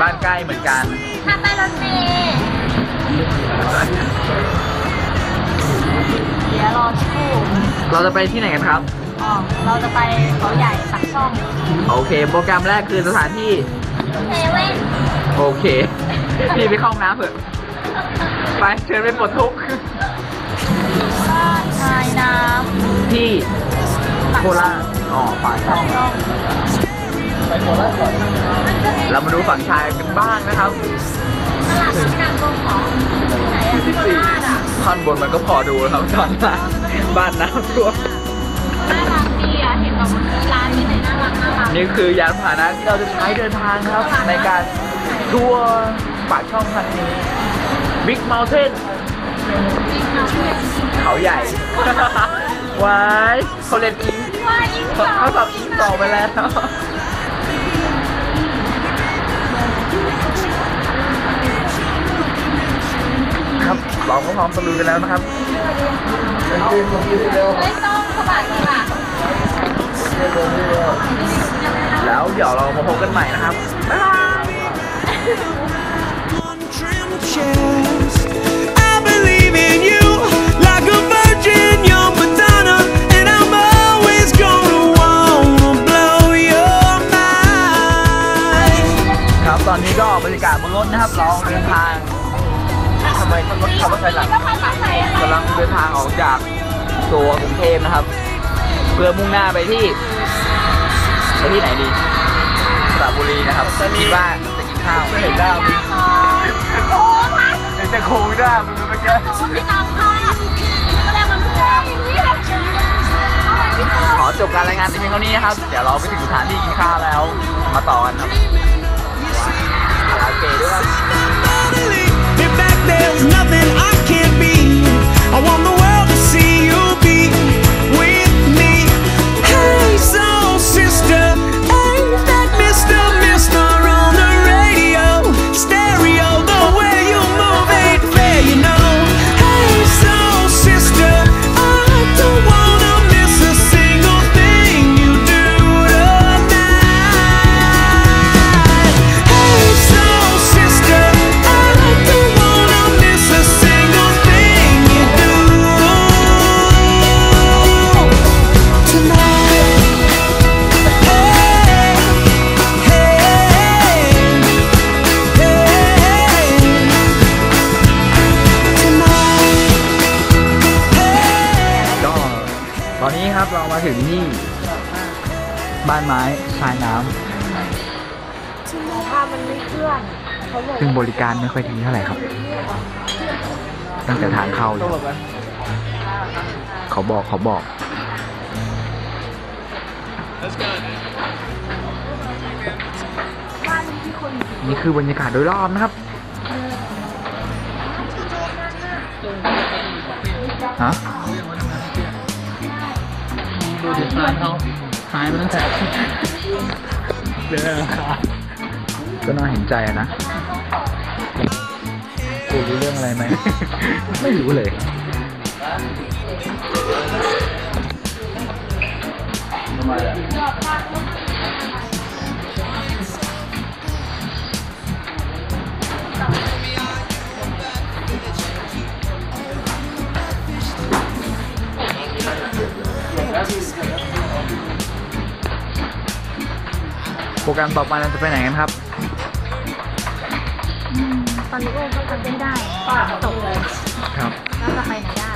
บ้านใกล้เหมือนกัน ถ้าไปรถเมล์เดี๋ยวรอสักครู่เราจะไปที่ไหนกันครับ อ๋อ เราจะไปเขาใหญ่ปักช่องโอเค โปรแกรมแรกคือสถานที่ เซเว่นโอเค พี่ไปเข้าห้องน้ำเถอะ ไปเชิญไปปลดทุกข์บ้านชายน้ที่ำโคราชอ๋อฝ่ายช่อง ช่อง เรามาดูฝั่งชายกันบ้างนะครับตลาดน้ำหนักตรงของไหนอะที่โคราชอะท่อนบนมันก็พอดูแล้วครับท่อนล่างบ้านน้ำท่วมน่ารักดีอะเห็นแบบร้านนี้เลยน่ารักน่ารักนี่คือยานพาหนะที่เราจะใช้เดินทางครับ ในการทัวร์ปากช่องครั้งนี้ Big Mountain เขาใหญ่วายเขาเรียนอิงว่ายิ่งเขาเขาสอบอิงต่อไปแล้ว เราก็พร้อมตะลุยกันแล้วนะครับไม่ต้องสบายดีค่ะแล้วเดี๋ยวเรามาพบกันใหม่นะครับ บ๊ายบาย น้าไปที่ไปที่ไหนดีสระบุรีนะครับคิดว่าจะกินข้าวไม่เห็นหน้ามึงโอ้พันเห็นแต่โควิดหน้ามึงเมื่อกี้ไม่ตามค่ะแสดงมันเพื่อนอย่างนี้แหละอะไรพี่โตขอจบการรายงานแต่เพียงเท่านี้นะครับ เดี๋ยวเราไปถึงสถานที่กินข้าวแล้ว มาต่อกันครับโอเคด้วยครับ ถึงที่ บ้านไม้ชายน้ำภาพมันไม่เคลื่อนเขาบอกซึ่งบริการไม่ค่อยดีเท่าไหร่ครับ ตั้งแต่ทางเข้าเลยเขาบอกเขาบอกนี่คือบรรยากาศโดยรอบนะครับ ฮะ ดูดิร้านเขาหายไปตั้งแต่เดือนอังคารก็น่าเห็นใจอะนะกูรู้เรื่องอะไรไหม ไม่รู้เลยโปรแก รมต่อไปเราจะไปไหนกันครับตอนนี้โอ้ก็ทำไม่ได้ตกเลยครับ แล้วจะไปไหนได้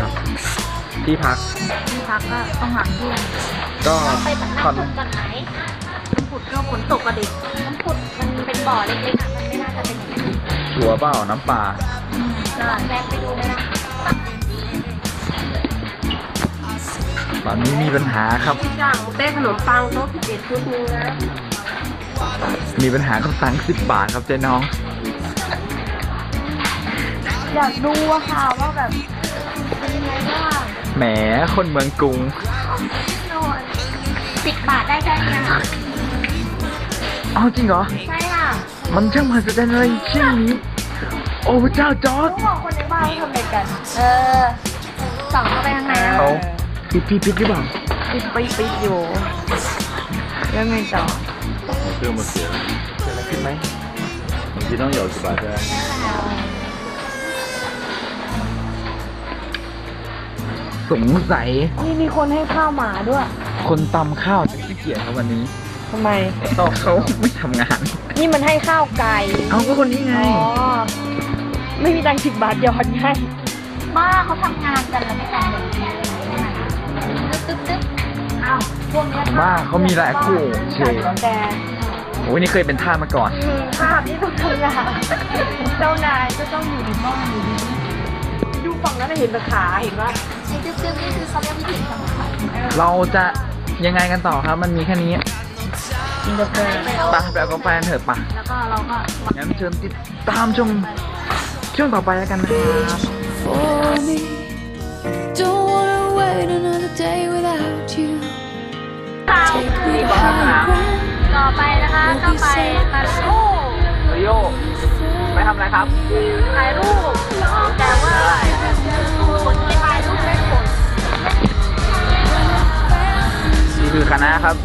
ครับ ที่พักที่พักก็ต้องหลังเที่ยงก็ไปตัดผ่อนน้ำผุดกันไหมน้ำผุดก็ฝนตกกระดิน้ำผุดมันเป็นบ่อเล็กๆอะมันไม่น่าจะเป็นอย่างนี้ชัวร์เปล่าน้ำปลาก็แวะไปดูไหมนะตอนนี้มีปัญหาครับสั่งเต้ขนมปังโต๊ะสิบเอ็ดชุดนึงนะ มีปัญหากับตังค์สิบบาทครับเจ๊น้อง อยากดูอะค่ะว่าแบบเป็นยังไงบ้างแหมคนเมืองกรุง นอนสิบบาทได้แค่เนี้ยค่ะเอาจริงเหรอ ใช่ค่ะมันช่างมหัศจรรย์อะไรเช่นนี้ โอ้พระเจ้าจอร์ดเขาบอกคนในบ้านเขาทำอะไรกัน เออส่องเข้าไปข้างในนะเขาพิดพิดพิดหรือเปล่า ปิดปิดปิดอยู่ แล้วไงต่อ เครื่องมันเสียเกิดอะไรขึ้นไหมบางทีต้องหยอดสิบบาทใช่ไหมสงสัย นี่มีคนให้ข้าวหมาด้วย คนตำข้าวจะขี้เกียจครับวันนี้ทำไมก็เขาไม่ทำงาน นี่มันให้ข้าวไก่ เอาก็คนนี้ไง อ๋อ ไม่มีตังค์สิบบาทหยอดให้บ้าเขาทำงานกันแล้วไม่แต่งเลยตึ๊บตึ๊บอ้าวพวกเนี้ยบ้าเขามีหลายคู่เชยแต่ โอ้ยนี่เคยเป็นท่าสมาก่อน คือภาพที่ต้องทำงานเจ้านายก็ต้องอยู่ในบ้านอยู่ดีดูฝั่งนั้นน่ะเห็นแต่ขาเห็นว่าใช้ตึ๊บตึ๊บนี่คือเขาเรียกวิธีทำขายเราจะยังไงกันต่อครับ มันมีแค่นี้กินกาแฟไปไปเอากาแฟเถอะปะแล้วก็เราก็งั้นเชิญติดตามชมช่วงต่อไปแล้วกันนะครับ for me. Don't wanna wait another day without you. ข้าว Take me to higher ground. ต่อไปนะคะก็ไปมาโอ้เฮ้ยโยไปทำอะไรครับ ถ่ายรูป แต่ว่าคนที่ถ่ายรูปไม่ผลนี่คือคณะครับ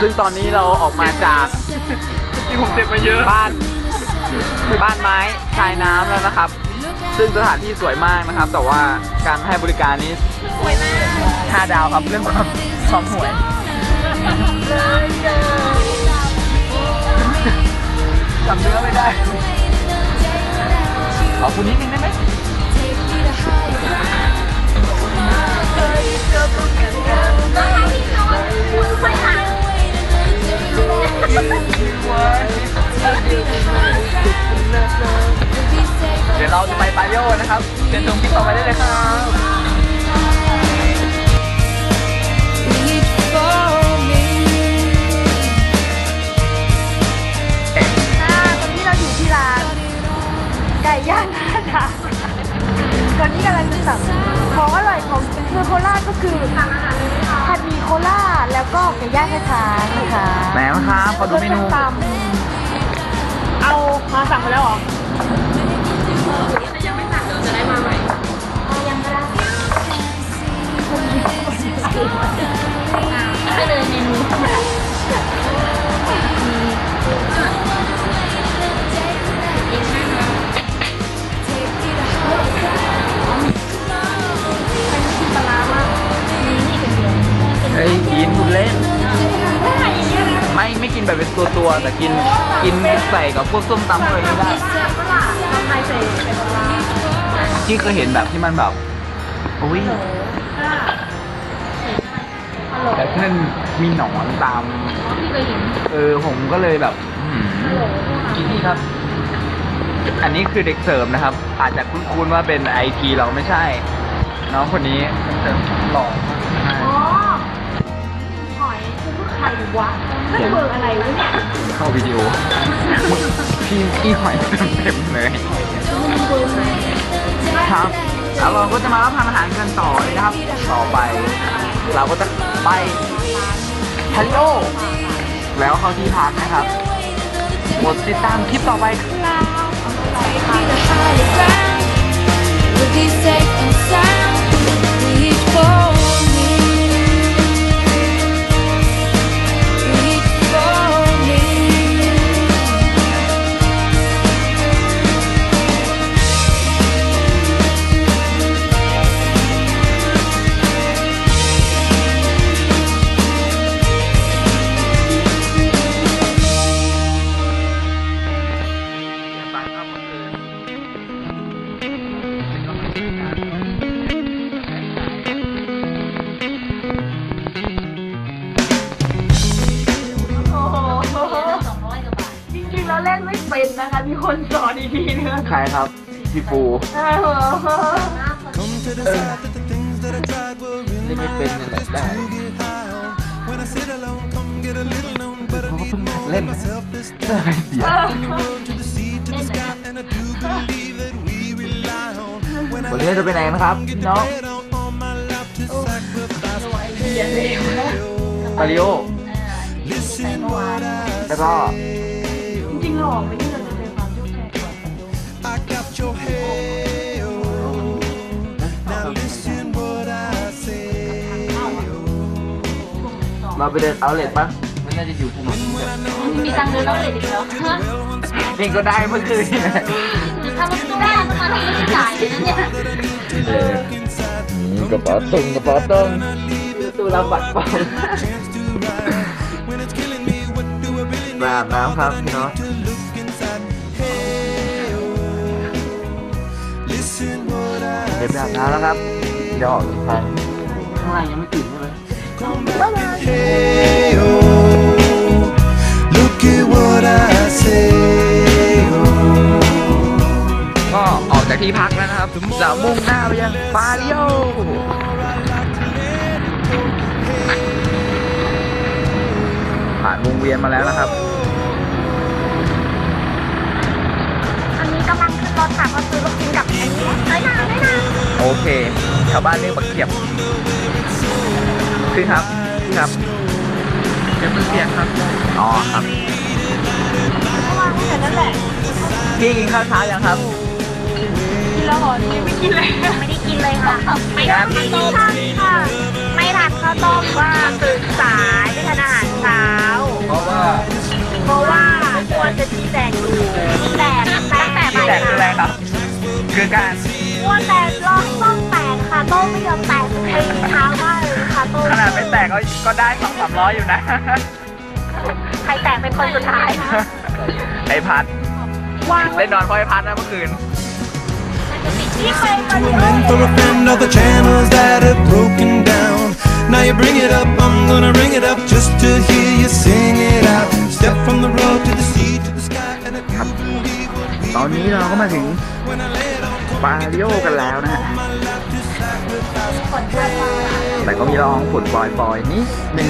ซึ่งตอนนี้เราออกมาจากที่ผมเจ็บมาเยอะ บ้าน บ้านไม้ชายน้ำแล้วนะครับ ซึ่งสถานที่สวยมากนะครับ แต่ว่าการให้บริการนี้สวยมากห้าดาวครับเรื่องความความห่วย เลยเจอจำเนื้อไม่ได้ ขอคุณนิดนึงได้ไหมเดี๋ยวเราจะไปปาโยนะครับเชิญชมคลิปต่อไปได้เลยครับ ย่างกระทะนะคะ ไหนครับขอดูเมนูแล้วก็ส้ตำเอามาสั่งไปแล้วเหรอ แต่กินกินใส่กับพวกส้มตำอะไรไม่ได้ทำไมใส่ใส่ปลาที่เคยเห็นแบบที่มันแบบอุ้ยแต่ท่านมีหนอนตามที่เคยเห็นเออผมก็เลยแบบอื้อหือกินนี่ครับ อันนี้คือเด็กเสริมนะครับ อาจจะคุ้นๆว่าเป็นไอทีเราไม่ใช่น้องคนนี้เสริมหล่อมากอ๋ อผู้ไขวะไม่เบอร์อะไรวะเนี่ยเข้าวิดีโอพี่พี่หอยเต็มเลยครับแล้วเราก็จะมารับประทานอาหารกันต่อเลยนะครับ ต่อไป เราก็จะไปฮัลโหลแล้วเข้าที่พักนะครับกดติดตามคลิปต่อไปครับ อนอีกทีนึงใครครับ พี่ปูเออ Come to decide that the things that I tried were in เล่นไม่ my เป็นนั่นแหละได้ get high on. When I sit alone, come get a little known, but I need more เล่น of myself this เสื้อ time. อะไรเสีย From the world to the sea to the sky, and I do believe that we rely on. When I วันนี้เราจะไปไหนกันครับพี่น้อง get on all my life to sacrifice. ปาริโอแล้วก็จริงๆหล่อ เราไปเดินเอาเลทปะมันน่าจะอยู่ถนนมีตังค์เดินเอาเลยดีแล้วเองก็ได้เมื่อคืนถ้ามันตู้ได้ประมาณนี้ไม่จ่ายเลยนะเนี่ยเออนี่กระเป๋าตึงกระเป๋าตึงตู้รับบัตรเปล่า Chance to ride. When it's killing me, what do I really แบบ need? น้ำครับพี่เนาะ To look inside. Hey, oh. Listen what I เก็บแบบน้ำแล้วครับ เดี๋ยวออกทางข้างล่างยังไม่ตื่นใช่ไหม Hey, oh. Look at what I say. Oh. ก็ออกจากที่พักแล้วนะครับจะมุ่งหน้าไปยังปาริโอผ่านวงเวียนมาแล้วนะครับอันนี้กำลังขึ้นรถค่ะก็ซื้อลูกชิ้นกับอันนี้น้อยนาน้อยนาโอเคชาวบ้านเรียกบักเขียบคื อครับคือครับเดี๋ยวมันเปียกครับ อ๋อครับเมื่อวานไม่เห็นนั่นแหละพี่กินข้าวเช้ายังครับ กินแล้วเหรอนี่ไม่กินเลยไม่ได้กินเลยค่ะไม่ครับไม่ทานค่ะ ไม่ทานข้าวต้มว่าตื่นสายไม่ทานอาหารเช้า เพราะว่า เพราะว่าควรจะชี้แจงอยู่ชี้แจงตั้งแต่ที่บ่ายแตกคืออะไรครับ คือการ ควรแต่รอให้ต้มแตกค่ะ ต้มไม่ยอมแตกตีเท้ามากเลยค่ะต้ม ขนาดไม่แตกก็ก็ได้สองสามร้อยอยู่นะ ใครแตกเป็นคนสุดท้าย ไอพัดวางไว้ได้นอนเพราะไอพัดนะเมื่อคืนที่ไปมาริโอ Men for a friend of the channels that have broken down. Now you bring it up, I'm gonna ring it up just to hear you sing it out. Step from the road to the sea to the sky, and if you believe what we ตอนนี้เราก็มาถึง when I lay it on ปาริโอกันแล้วนะฮะ my life to sacrifice. แต่ก็มีละอองฝุ่นปล่อยๆนิดนึง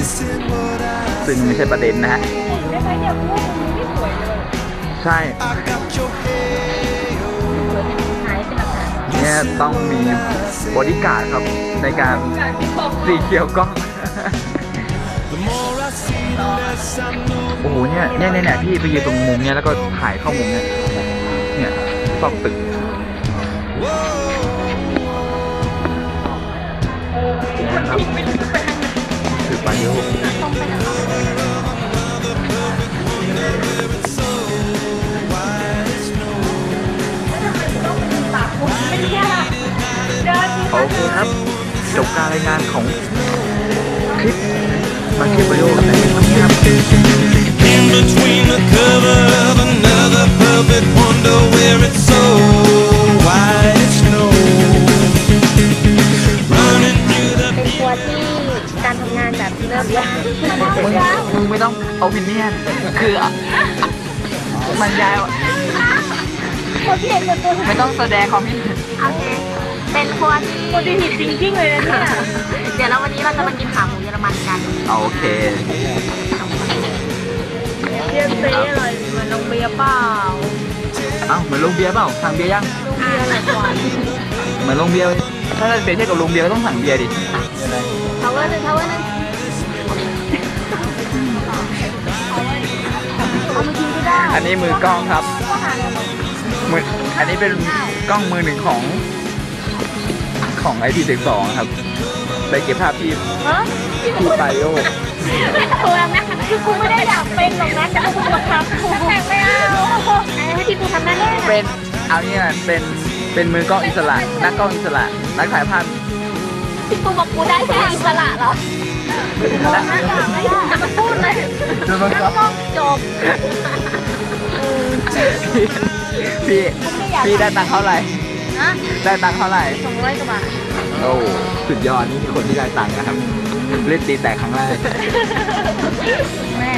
ซึ่งไม่ใช่ประเด็นนะฮะได้ไหมเนี่ยพวกมึงไม่สวยเลยใช่เนี่ยต้องมีบอดี้การ์ดครับในการสีเขียวกล้องโอ้โหเนี่ยเนี่ยเนี่ยเนี่ยพี่ไปยืนตรงมุมเนี่ยแล้วก็ถ่ายเข้ามุมเนี่ยเนี่ยซอกตึก ครับคือปาริโอโอเคครับ จบการรายงานของคลิปมาเก็บประโยชน์ในวันนี้ครับ In between the cover of another perfect wonder where it's so white มยากมึงมึงไม่ต้องเอาพินเนียนคืออะมันยาวคนที่เห็นตัวไม่ต้องแสดงความคิดเห็นโอเคเป็นคนคนที่ผิดจริงๆเลยนะเนี่ยเดี๋ยวเราวันนี้เราจะมากินขาหมูเยอรมันกันเอาโอเคเยี่ยมเซ่อร่อยเหมือนนมเบียร์เปล่าเอ้าเหมือนลงเบียร์เปล่าสั่งเบียร์ยังนมเบียร์อร่อยกว่าเหมือนลงเบียร์ถ้าจะเปรียบเทียบกับลงเบียร์ก็ต้องสั่งเบียร์ดิทาวเวอร์หนึ่งทาวเวอร์หนึ่ง อามากินก็ได้อันนี้มือกล้องครับมืออันนี้เป็นกล้องมือหนึ่งของของไอพีสิบสองครับไปเก็บภาพที่ฮะที่ปาริโอโทรนะคือกูไม่ได้อยากเป็นหรอกนะแต่กูบังคับกูแต่ไม่เอาไอ้ที่กูทำได้แน่เป็นเอาเนี่ยเป็นเป็นมือกล้องอิสระนักกล้องอิสระนักถ่ายภาพที่กูบอกกูได้แค่อิสระเหรอนักข่าวไม่ได้จะพูดเลยนักกล้องจบ พี่ พี่ได้ตังค์เท่าไหร่ นะได้ตังค์เท่าไหร่ สองร้อยกว่าบาทโอ้สุดยอดนี่คือคนที่ได้ตังค์นะครับ เล่นตีแตกครั้งแรกแม่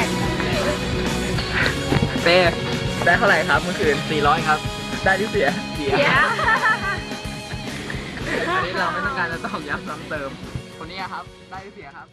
เป้ได้เท่าไหร่ครับเมื่อคืน400 ครับ ได้หรือเสียเสียเดี๋ยวอันนี้เราไม่ต้องการจะตอกย้ำซ้ำเติม คนนี้ครับ ได้หรือเสียครับ